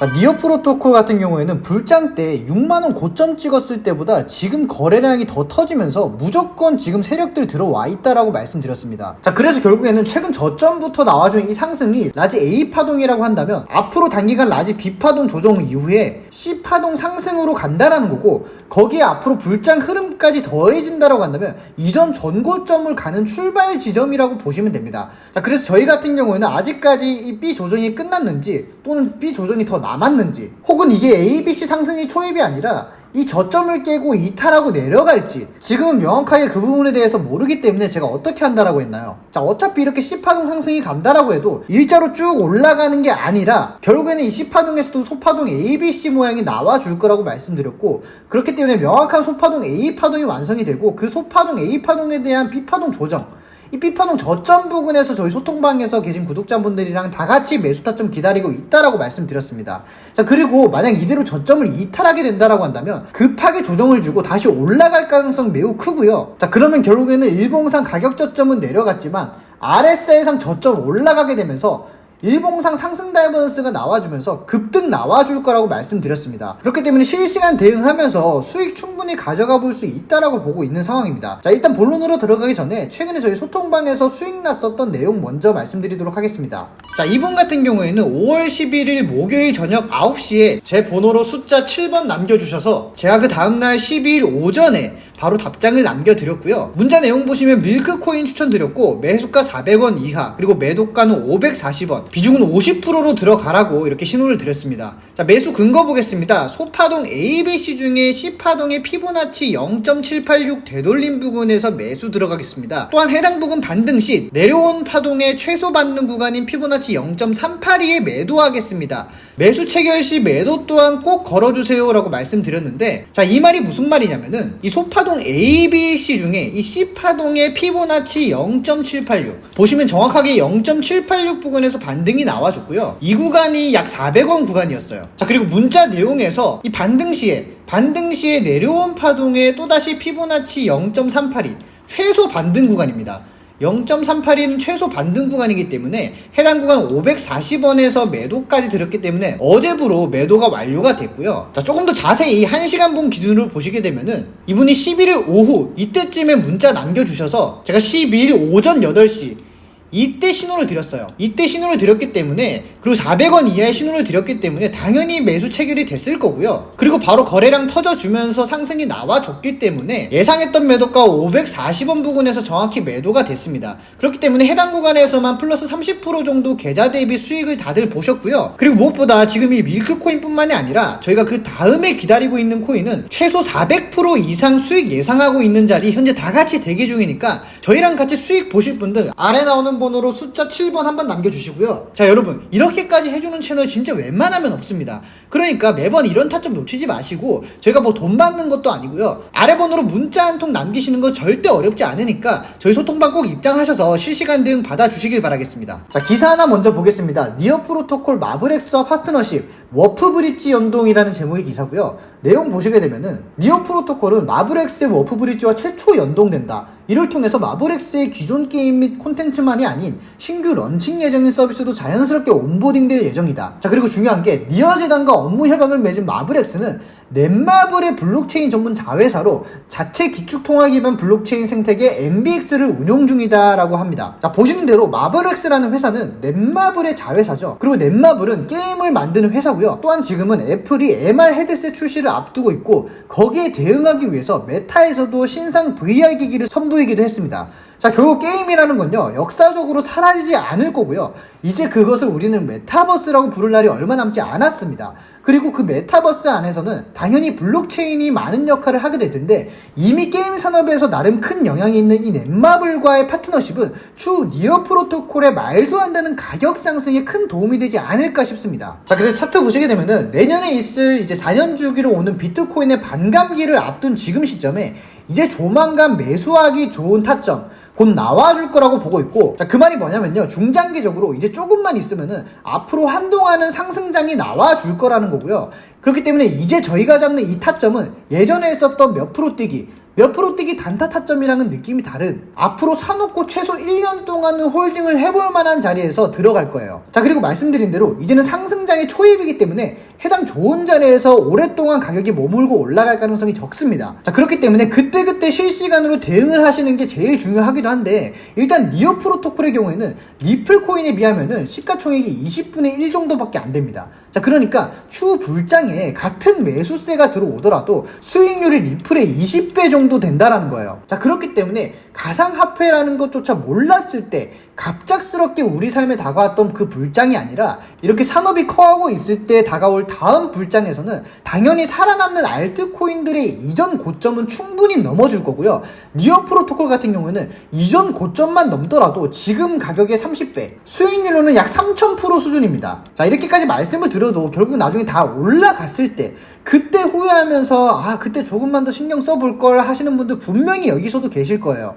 자, 니어 프로토콜 같은 경우에는 불장 때 6만원 고점 찍었을 때보다 지금 거래량이 더 터지면서 무조건 지금 세력들 들어와 있다라고 말씀드렸습니다. 자, 그래서 결국에는 최근 저점부터 나와준 이 상승이 라지 A 파동이라고 한다면 앞으로 단기간 라지 B 파동 조정 이후에 C 파동 상승으로 간다라는 거고 거기에 앞으로 불장 흐름까지 더해진다라고 한다면 이전 전고점을 가는 출발 지점이라고 보시면 됩니다. 자, 그래서 저희 같은 경우에는 아직까지 이 B 조정이 끝났는지 또는 B 조정이 더 남았는지 혹은 이게 A, B, C 상승이 초입이 아니라 이 저점을 깨고 이탈하고 내려갈지 지금은 명확하게 그 부분에 대해서 모르기 때문에 제가 어떻게 한다라고 했나요? 자 어차피 이렇게 C파동 상승이 간다라고 해도 일자로 쭉 올라가는 게 아니라 결국에는 이 C파동에서도 소파동 A, B, C 모양이 나와줄 거라고 말씀드렸고 그렇기 때문에 명확한 소파동 A 파동이 완성이 되고 그 소파동 A 파동에 대한 B 파동 조정 이 B파동 저점 부근에서 저희 소통방에서 계신 구독자분들이랑 다 같이 매수 타점 기다리고 있다라고 말씀드렸습니다. 자, 그리고 만약 이대로 저점을 이탈하게 된다라고 한다면 급하게 조정을 주고 다시 올라갈 가능성 매우 크고요. 자, 그러면 결국에는 일봉상 가격 저점은 내려갔지만 RSI상 저점 올라가게 되면서 일봉상 상승 다이버런스가 나와주면서 급등 나와줄 거라고 말씀드렸습니다. 그렇기 때문에 실시간 대응하면서 수익 충분히 가져가 볼 수 있다라고 보고 있는 상황입니다. 자, 일단 본론으로 들어가기 전에 최근에 저희 소통방에서 수익 났었던 내용 먼저 말씀드리도록 하겠습니다. 자, 이분 같은 경우에는 5월 11일 목요일 저녁 9시에 제 번호로 숫자 7번 남겨주셔서 제가 그 다음날 12일 오전에 바로 답장을 남겨드렸고요. 문자 내용 보시면 밀크코인 추천드렸고 매수가 400원 이하 그리고 매도가는 540원 비중은 50%로 들어가라고 이렇게 신호를 드렸습니다. 자 매수 근거 보겠습니다. 소파동 ABC 중에 C파동의 피보나치 0.786 되돌림 부근에서 매수 들어가겠습니다. 또한 해당 부근 반등 시 내려온 파동의 최소 받는 구간인 피보나치 0.382에 매도하겠습니다. 매수 체결 시 매도 또한 꼭 걸어주세요라고 말씀드렸는데 자 이 말이 무슨 말이냐면은 이 소파동 A, B, C 중에 이 C 파동의 피보나치 0.786 보시면 정확하게 0.786 부근에서 반등이 나와줬고요. 이 구간이 약 400원 구간이었어요. 자 그리고 문자 내용에서 이 반등 시에 반등 시에 내려온 파동의 또다시 피보나치 0.382 최소 반등 구간입니다. 0.382는 최소 반등 구간이기 때문에 해당 구간 540원에서 매도까지 들었기 때문에 어제부로 매도가 완료가 됐고요. 자, 조금 더 자세히 1시간 분 기준으로 보시게 되면은 이분이 11일 오후 이때쯤에 문자 남겨주셔서 제가 12일 오전 8시 이때 신호를 드렸어요. 이때 신호를 드렸기 때문에 그리고 400원 이하의 신호를 드렸기 때문에 당연히 매수 체결이 됐을 거고요. 그리고 바로 거래량 터져주면서 상승이 나와줬기 때문에 예상했던 매도가 540원 부근에서 정확히 매도가 됐습니다. 그렇기 때문에 해당 구간에서만 플러스 30% 정도 계좌 대비 수익을 다들 보셨고요. 그리고 무엇보다 지금 이 밀크 코인뿐만이 아니라 저희가 그 다음에 기다리고 있는 코인은 최소 400% 이상 수익 예상하고 있는 자리 현재 다 같이 대기 중이니까 저희랑 같이 수익 보실 분들 아래 나오는 번호로 숫자 7번 한번 남겨주시고요. 자 여러분 이렇게까지 해주는 채널 진짜 웬만하면 없습니다. 그러니까 매번 이런 타점 놓치지 마시고 저희가 뭐 돈 받는 것도 아니고요. 아래 번호로 문자 한 통 남기시는 거 절대 어렵지 않으니까 저희 소통방 꼭 입장하셔서 실시간 대응 받아주시길 바라겠습니다. 자 기사 하나 먼저 보겠습니다. 니어 프로토콜 마블엑스와 파트너십 워프 브릿지 연동이라는 제목의 기사고요. 내용 보시게 되면은 니어 프로토콜은 마블엑스의 워프 브릿지와 최초 연동된다. 이를 통해서 마블엑스의 기존 게임 및 콘텐츠만이 아닌 신규 런칭 예정인 서비스도 자연스럽게 온보딩될 예정이다. 자 그리고 중요한 게 니어 재단과 업무 협약을 맺은 마블엑스는 넷마블의 블록체인 전문 자회사로 자체 기축통화 기반 블록체인 생태계 MBX를 운용 중이다라고 합니다. 자 보시는 대로 마블엑스라는 회사는 넷마블의 자회사죠. 그리고 넷마블은 게임을 만드는 회사고요. 또한 지금은 애플이 MR 헤드셋 출시를 앞두고 있고 거기에 대응하기 위해서 메타에서도 신상 VR 기기를 선보이기도 했습니다. 자 결국 게임이라는 건요 역사적으로 사라지지 않을 거고요. 이제 그것을 우리는 메타버스라고 부를 날이 얼마 남지 않았습니다. 그리고 그 메타버스 안에서는 당연히 블록체인이 많은 역할을 하게 될 텐데 이미 게임 산업에서 나름 큰 영향이 있는 이 넷마블과의 파트너십은 추 니어 프로토콜의 말도 안 되는 가격 상승에 큰 도움이 되지 않을까 싶습니다. 자 그래서 차트 보시게 되면은 내년에 있을 이제 4년 주기로 오는 비트코인의 반감기를 앞둔 지금 시점에 이제 조만간 매수하기 좋은 타점 곧 나와줄 거라고 보고 있고 자 그 말이 뭐냐면요. 중장기적으로 이제 조금만 있으면은 앞으로 한동안은 상승장이 나와줄 거라는 거고요. 그렇기 때문에 이제 저희가 잡는 이 타점은 예전에 했었던 몇 프로 뛰기 몇 프로 뛰기 단타 타점이랑은 느낌이 다른 앞으로 사놓고 최소 1년 동안은 홀딩을 해볼 만한 자리에서 들어갈 거예요. 자 그리고 말씀드린 대로 이제는 상승장의 초입이기 때문에 해당 좋은 자리에서 오랫동안 가격이 머물고 올라갈 가능성이 적습니다. 자, 그렇기 때문에 그때그때 실시간으로 대응을 하시는 게 제일 중요하기도 한데 일단 니어 프로토콜의 경우에는 리플 코인에 비하면은 시가총액이 20분의 1 정도밖에 안 됩니다. 자, 그러니까 추 불장에 같은 매수세가 들어오더라도 수익률이 리플의 20배 정도 된다라는 거예요. 자, 그렇기 때문에 가상화폐라는 것조차 몰랐을 때 갑작스럽게 우리 삶에 다가왔던 그 불장이 아니라 이렇게 산업이 커하고 있을 때 다가올 다음 불장에서는 당연히 살아남는 알트코인들의 이전 고점은 충분히 넘어줄 거고요. 니어 프로토콜 같은 경우에는 이전 고점만 넘더라도 지금 가격의 30배, 수익률로는 약 3000% 수준입니다. 자, 이렇게까지 말씀을 드려도 결국 나중에 다 올라갔을 때 그때 후회하면서 아, 그때 조금만 더 신경 써볼 걸 하시는 분들 분명히 여기서도 계실 거예요.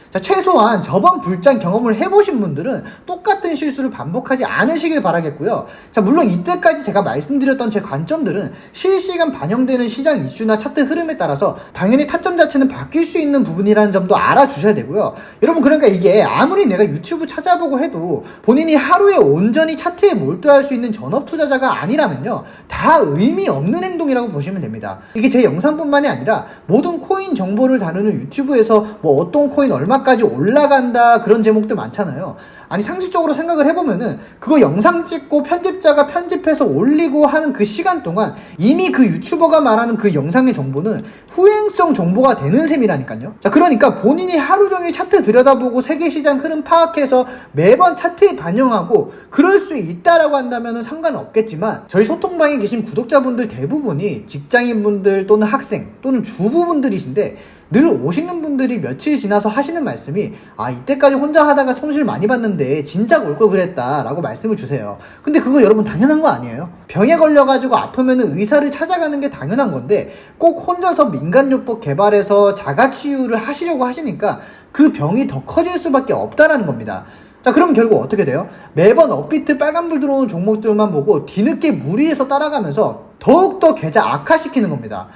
자, 최소한 저번 불장 경험을 해보신 분들은 똑같은 실수를 반복하지 않으시길 바라겠고요. 자, 물론 이때까지 제가 말씀드렸던 제 관점들은 실시간 반영되는 시장 이슈나 차트 흐름에 따라서 당연히 타점 자체는 바뀔 수 있는 부분이라는 점도 알아주셔야 되고요. 여러분, 그러니까 이게 아무리 내가 유튜브 찾아보고 해도 본인이 하루에 온전히 차트에 몰두할 수 있는 전업 투자자가 아니라면요. 다 의미 없는 행동이라고 보시면 됩니다. 이게 제 영상뿐만이 아니라 모든 코인 정보를 다루는 유튜브에서 뭐 어떤 코인 얼마 얼마까지 올라간다 그런 제목들 많잖아요. 아니 상식적으로 생각을 해보면은 그거 영상 찍고 편집자가 편집해서 올리고 하는 그 시간 동안 이미 그 유튜버가 말하는 그 영상의 정보는 후행성 정보가 되는 셈이라니까요. 자 그러니까 본인이 하루 종일 차트 들여다보고 세계 시장 흐름 파악해서 매번 차트에 반영하고 그럴 수 있다라고 한다면은 상관은 없겠지만 저희 소통방에 계신 구독자분들 대부분이 직장인분들 또는 학생 또는 주부분들이신데 늘 오시는 분들이 며칠 지나서 하시는 말 씀이 아 이때까지 혼자 하다가 손실 많이 봤는데 진작 올 걸 그랬다 라고 말씀을 주세요 근데 그거 여러분 당연한 거 아니에요? 병에 걸려가지고 아프면은 의사를 찾아가는 게 당연한 건데 꼭 혼자서 민간요법 개발해서 자가치유를 하시려고 하시니까 그 병이 더 커질 수밖에 없다라는 겁니다 자, 그럼 결국 어떻게 돼요? 매번 업비트 빨간불 들어오는 종목들만 보고 뒤늦게 무리해서 따라가면서 더욱더 계좌 악화시키는 겁니다.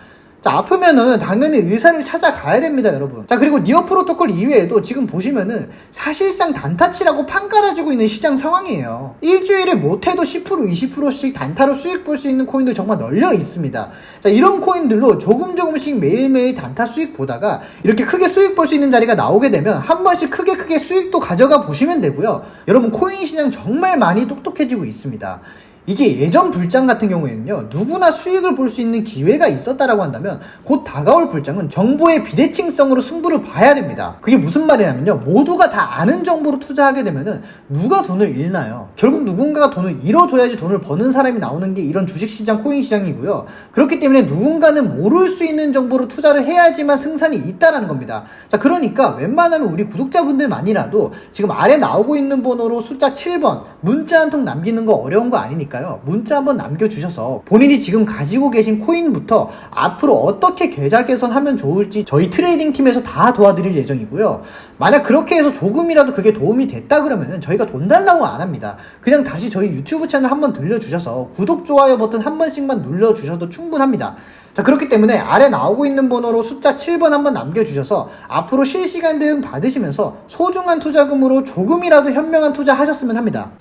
자, 아프면은 당연히 의사를 찾아가야 됩니다, 여러분. 자, 그리고 니어 프로토콜 이외에도 지금 보시면은 사실상 단타치라고 판 깔아주고 있는 시장 상황이에요. 일주일에 못해도 10% 20%씩 단타로 수익 볼 수 있는 코인들 정말 널려 있습니다. 자, 이런 코인들로 조금 조금씩 매일매일 단타 수익 보다가 이렇게 크게 수익 볼 수 있는 자리가 나오게 되면 한 번씩 크게 크게 수익도 가져가 보시면 되고요. 여러분 코인 시장 정말 많이 똑똑해지고 있습니다. 이게 예전 불장 같은 경우에는요 누구나 수익을 볼 수 있는 기회가 있었다라고 한다면 곧 다가올 불장은 정보의 비대칭성으로 승부를 봐야 됩니다. 그게 무슨 말이냐면요 모두가 다 아는 정보로 투자하게 되면은 누가 돈을 잃나요? 결국 누군가가 돈을 잃어줘야지 돈을 버는 사람이 나오는 게 이런 주식시장 코인시장이고요. 그렇기 때문에 누군가는 모를 수 있는 정보로 투자를 해야지만 승산이 있다라는 겁니다. 자 그러니까 웬만하면 우리 구독자분들만이라도 지금 아래 나오고 있는 번호로 숫자 7번 문자 한 통 남기는 거 어려운 거 아니니까 테니까요. 문자 한번 남겨주셔서 본인이 지금 가지고 계신 코인부터 앞으로 어떻게 계좌 개선하면 좋을지 저희 트레이딩 팀에서 다 도와드릴 예정이고요. 만약 그렇게 해서 조금이라도 그게 도움이 됐다 그러면은 저희가 돈 달라고 안 합니다. 그냥 다시 저희 유튜브 채널 한번 들려주셔서 구독, 좋아요 버튼 한 번씩만 눌러주셔도 충분합니다. 자, 그렇기 때문에 아래 나오고 있는 번호로 숫자 7번 한번 남겨주셔서 앞으로 실시간 대응 받으시면서 소중한 투자금으로 조금이라도 현명한 투자 하셨으면 합니다.